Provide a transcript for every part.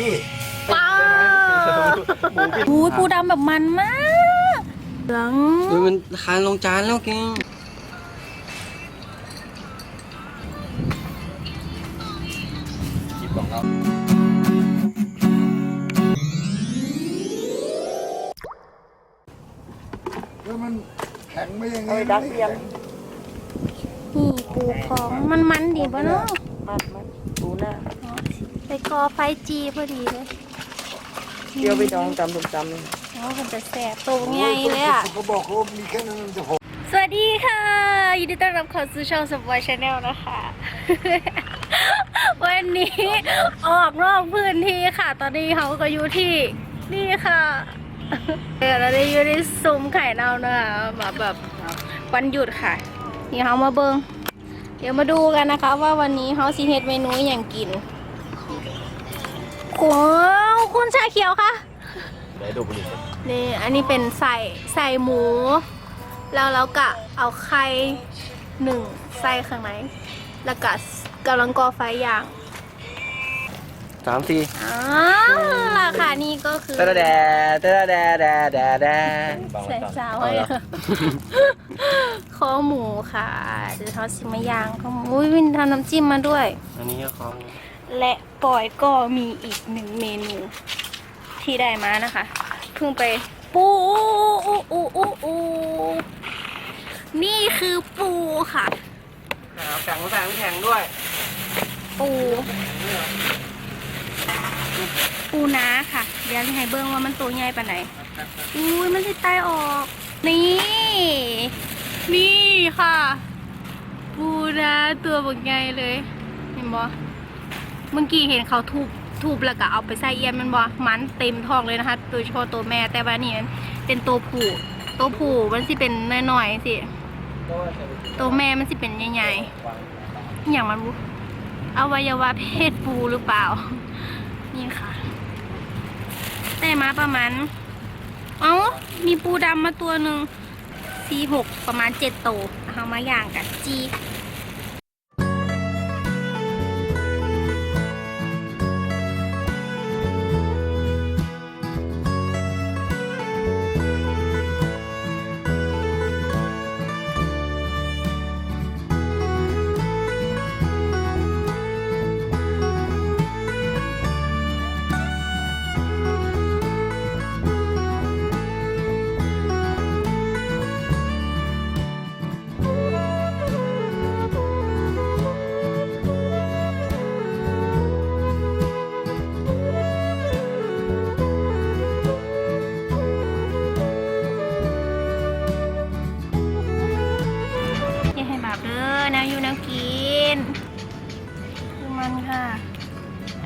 พี่ป้าอุ้ยปูดำแบบมันมากเหลืองอุ้ยมันคานลงจานแล้วกิงหยิบของเราแล้วมันแข็งไม่ยังไงเอาไปดักเทียมนี่ปูของมันมันดีปะเนาะมันมันปูหน้า ไปกอไฟจีพอดีเลยเดี๋ยวไปดองตำตุ่มตำโอ้มันจะแสบตัวไงเลยอะ เขาบอกเขามีแค่นั้นมันจะหกสวัสดีค่ะ ยินดีต้อนรับเข้าสู่ช่องสปอยชาแนลนะคะ วันนี้ออกนอกพื้นที่ค่ะ ตอนนี้เขาก็อยู่ที่นี่ค่ะเออเราได้อยู่ที่ซุ้มไข่เน่านะคะแบบแบบวันหยุดค่ะ นี่เขามาเบิงเดี๋ยวมาดูกันนะคะ ว่าวันนี้เขาซีเฮ็ดเมนูอย่างกิน โอ้คุณชาเขียวค่ะเดี๋ยวดูบุหรี่นี่อันนี้เป็นใส่ใส่หมู แล้วเราก็เอาไข่หนึ่งใส่ข้างในแล้วก็กำลังก่อไฟอย่างสามสี่อ๋อราคานี่ก็คือตะแดตะแดแดแดแดใส่สาวเลยข้อหมูค่ะเดี๋ยวเขาชิมมาย่างข้อหมูอุ้ยวินทำน้ำจิ้มมาด้วย อันนี้ก็ของและ ปอยก็มีอีกหนึ่งเมนูที่ได้มานะคะ เพิ่งไปปูอูอูอูอูนี่คือปูค่ะแข็งแข็งแข็งด้วย ปู ปูนาค่ะ เดี๋ยวให้เบิ้งว่ามันตัวใหญ่ปานไหนอุ้ยมันสิตายออก นี่ นี่ค่ะ ปูนาตัวบักใหญ่เลย เห็นบ่ เมื่อกี้เห็นเขาทุบทุบแล้วก็เอาไปใส่เอียนมันบ่มันเต็มท้องเลยนะคะ โดยเฉพาะตัวแม่แต่ว่านี่มันเป็นตัวผู้ตัวผู้มันสิเป็นน้อยๆสิตัวแม่มันสิเป็นใหญ่ๆอย่างมันอวัยวะเพศปูหรือเปล่า นี่ค่ะได้มาประมาณ เอ้า มีปูดำมาตัวหนึ่งสี่หกประมาณเจ็ดโตวเอามาย่างกับจี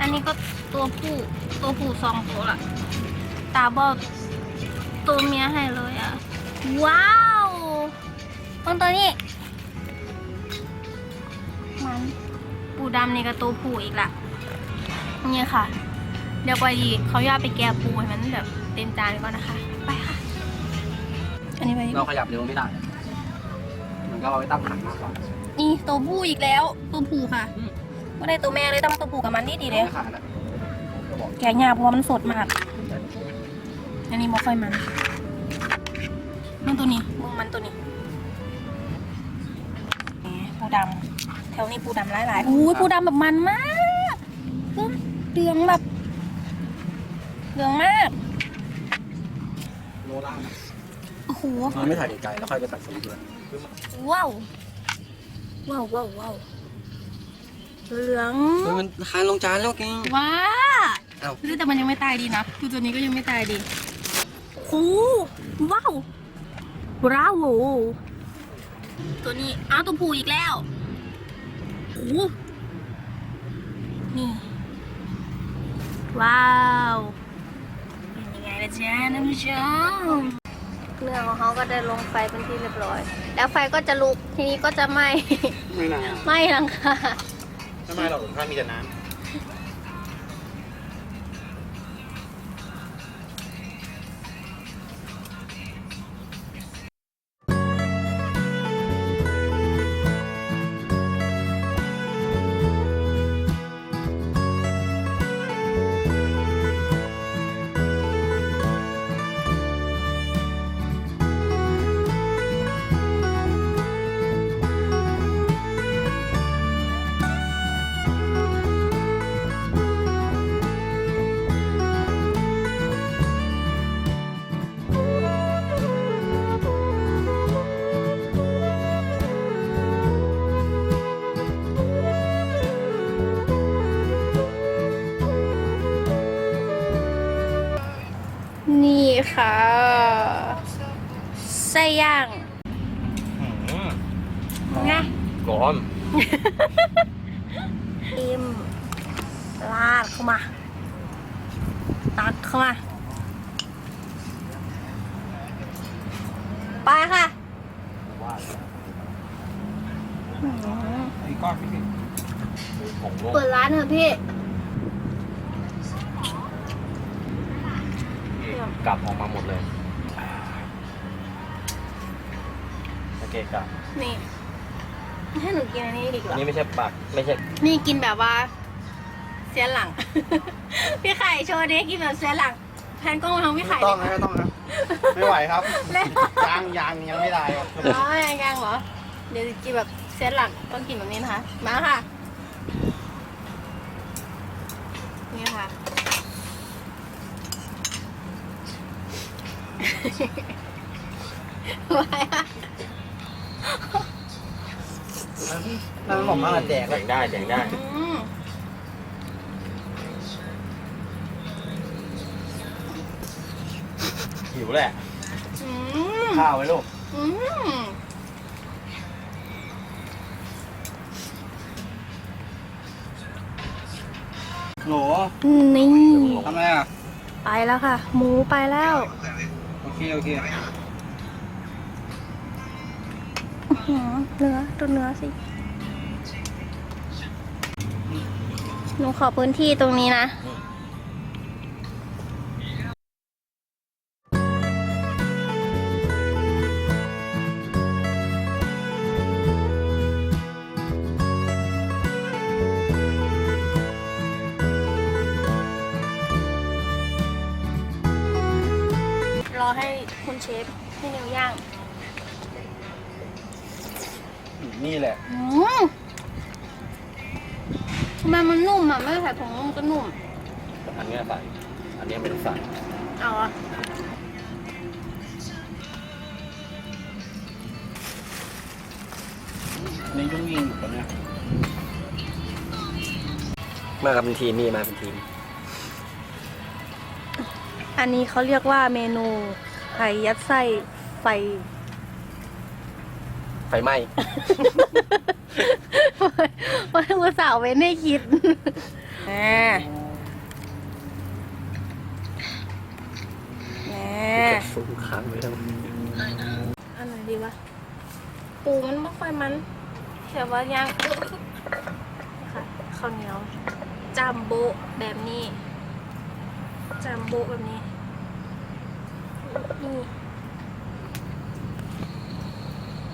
อันนี้ก็ตัวผู้ตัวผู้สองตัวละตาบอดตัวเมียให้เลยอะ ว้าวต้นตัวนี้ มันปูดำนี่ก็ตัวผู้อีกละนี่ค่ะ เดี๋ยวไปดีเขาย่าไปแกะปูให้มันแบบเต็มจานก่อนนะคะ ไปค่ะ อันนี้ไปดีกว่าเราขยับเร็วไม่ได้มันก็เอาไปตั้งหันมากกว่านี่ตัวผู้อีกแล้ว ตัวผู้ค่ะก็ ได้ตัวแม่เลยแต่ว่าตัวผู้กับมันนี่ดีเลยไม่ขาดอะแกะยากเพราะว่ามันสดมาก อันนี้บ่ค่อยมันมันตัวนี้มึงมันตัวนี้แหมปูดำแถวนี้ปูดำหลายๆอู้ยปูดำแบบมันมากเหลืองเหลืองแบบเหลืองมาก โลล่าโอ้โห มันไม่ถ่ายไกลๆแล้วค่อยไปตัดสีด้วยว้าว ว้าวว้าวว้าว เหลืองอุ้ยมันคานลงจานแล้วกิงว้าเอ้าคือแต่มันยังไม่ตายดีนะคือตัวนี้ก็ยังไม่ตายดีโอ้ว้าวบราโวตัวนี้อ้าวตัวผู้อีกแล้วโอ้นี่ ว้าวเป็นยังไงล่ะจ๊ะท่านผู้ชมเนื้อของเขาก็ได้ลงไฟเป็นที่เรียบร้อย แล้วไฟก็จะลุกทีนี้ก็จะไหม้ไม่นานไหม้หลังคา ทำไมเราถึงข้างมีแต่น้ำ ค่ะไส้ย่างอืมไงร้อนอิมลาดเข้ามา ตักเข้ามา ไปค่ะอืมไอ้ก้อนพี่พี่ผงลงเปิดร้านเถอะพี่ กลับออกมาหมดเลยโอเคกลับนี่ให้หนูกินอันนี้ดีกอันว่า นี้ไม่ใช่ปักไม่ใช่นี่กินแบบว่า เสียหลัง พี่ไข่โชว์ดิกินแบบเสียหลังแทนกล้องมาทางพี่ไข่ต้องนะไม่ต้องนะไม่ไหวครับแล้วยางยางยังไม่ได้ครับอ๋อยังยังเหรอ เดี๋ยวกินแบบเสียหลังต้องกินแบบนี้นะคะ มาค่ะ นี่ค่ะ ไว้ค่ะนั่นผมมาแจกแดงได้แดงได้อืมหิวแหละอืมข้าวไว้ลูกอืมโหลนี่ ทำไมอะไปแล้วค่ะ หมูไปแล้ว โอเคโอเคอื้อหือเนื้อดูเนื้อสิ หนูขอพื้นที่ตรงนี้นะ เชฟให้นิวย่างนี่แหละ อืมทำไมมันนุ่มอะ ไม่ใส่ผงนุ่มก็นุ่ม อันนี้ใส่อันนี้ไม่ต้องใส่เอาอะนี่ยุ่งยิงอยู่ตอนเนี้ยมากับเป็นทีมนี่มาเป็นทีม อันนี้เขาเรียกว่าเมนู ไข่ยัดไส้ไฟ ไฟไหม้ว่าว่าสาวเว้นให้คิดแหมแหมฟุ้งค้างไว้แล้วอันไหนดีวะ ปูมันไม่ค่อยมันแต่ว่าย่างค่ะข้าวเหนียวจัมโบะแบบนี้จัมโบะแบบนี้ นี่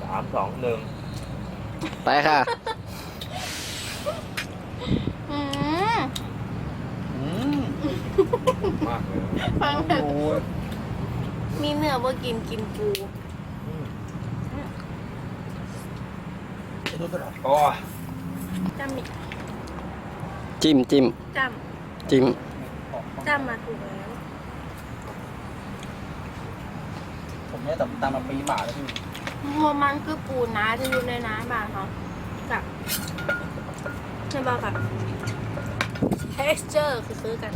สามสองหนึ่งไปค่ะอืมอืมมากเลยฟังแบบโอ้ยมีเนื้อว่ากินกินปูโอ้ยจำมิจิ้มจิ้มจจิ้มำจำมาถูกแล้ว ผมเนี่ยตามตามมาปีหมาแล้วพี่หัวมันคือปูน้าที่อยู่ในน้ำบางเขากับใช่ป่ะกับ texture คือซื้อกัน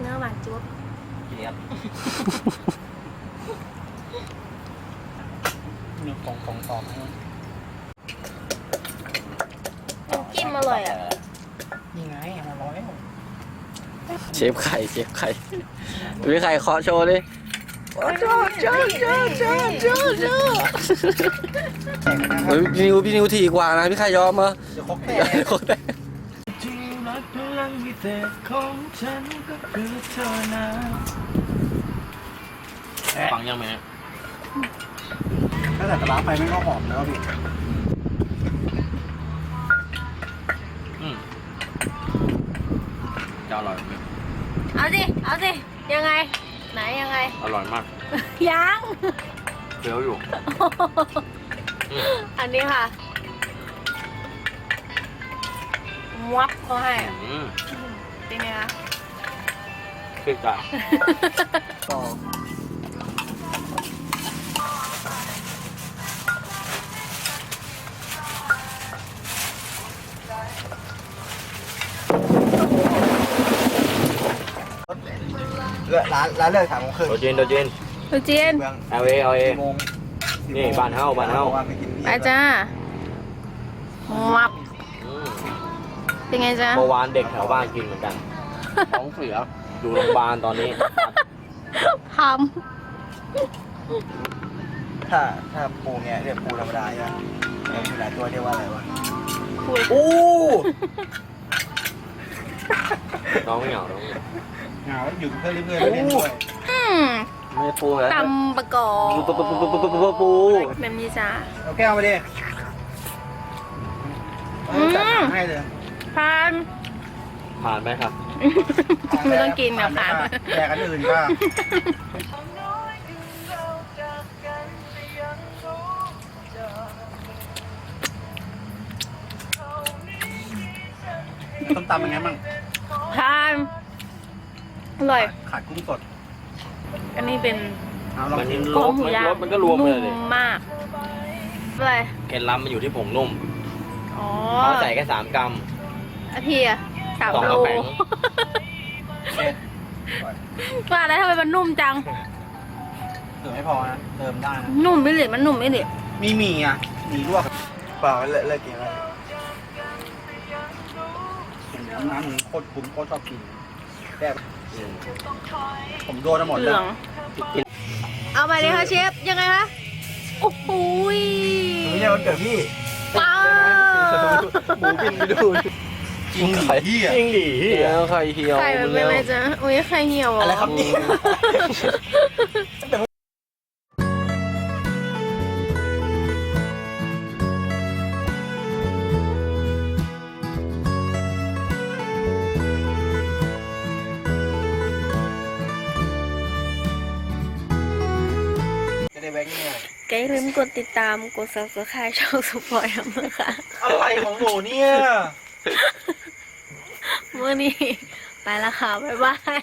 เนื้อหวานจุ๊บ เกียบ มีของของตอมให้ น้ำจิ้มอร่อยอะ นี่ไงมาร้อย เชฟไข่เชฟไข่พี่ไข่เคาะโชว์ดิโชว์โชว์โชว์โชว์โชว์โชว์เฮ้ยพี่นิวพี่นิวถี่กว่านะพี่ไข่ยอมเหรอเดี๋ยวครบแตเดี๋ยวโคตรได้ที่รักพลังพิเศษของฉันก็คือเธอนะฟังยังไหมเนี่ยถ้าแต่กระลาไปไม่ก็หอมแล้วพี่อืมจะอร่อยไหม เอาสิ เอาสิ ยังไง ไหนยังไง อร่อยมากยัง เคี้ยวอยู่ อันนี้ค่ะวับเขาให้อืมเป็นไงคะคือกันต่อ ร้านร้านเลิกสามโมงครึ่งโดจินโดจินดูเจียนเมืองเอาเอเอาเอกี่โมงนี่บ้านเฮ้าบ้านเฮ้า ไปกินไปจ้ามับอืมเป็นไงจ๊ะ เมื่อวานเด็กแถวบ้านกินเหมือนกันท้องเสียอยู่โรงพยาบาลตอนนี้ ทถ้าถ้าปูเงี้ยเรียกปูธรรมดาใช่ไหมเออมีหลายตัวเรียกว่าอะไรวะำพูดปูน้องเหงาน้องเหงาเหาหยู่เพื่อนเรื่ยๆเล่นด้วยอืมไม่ปูนะตำประกอบปูปูปูปูปูปูปูแบบนี้จ้าเอาแก้วมาดิเอาจัดหาให้เลยพานผ่านไหมครับ ไม่ต้องกินแบบผ่านแต่กันอื่นก็ต้มตำเป็นไงบ้างผ่าน อร่อย ขาดกุ้งสด อันนี้เป็นเอาลองมันชิมรโครงสหมูมันย่างรสมันก็รวมไปเลยดิ นุ่มมากอะไรเคล็ดลับมันอยู่ที่ผงนุ่มอ๋อเขาใส่แค่สามกรัม อาทีอะสามสองโลกระแป้งว่าแล้วทำไมมันนุ่มจัง เติมไม่พอนะ เติมได้นะ นุ่มไม่เหลือมันนุ่มไม่เหลือมีหมี่อะหมี่ลวกเปล่าเลิกเลิกกินแล้วน้ำน้ำหมูโคตรคุ้มโคตรชอบกินแต่ ผมโดนมาหมดเหเลลืยองเอาไปเลยค่ะเชฟ ยังไงคะ โอ้โหยไม่ใช่วันเกิดพี่ป้าหมูกินไปดูจริงไข่พี่อะจริงดิแล้วไข่เหี่ยวไข่มันเป็นอะไรจ๊ะ อุ้ยไข่เหี่ยวเห อะไรครับนี่จ แกอย่าลืมกดติดตามกด subscribe ช่องสปอยล์นะคะอะไรของหนูเนี่ยเมื่อนี้ ไปแล้วค่ะ บ๊ายบาย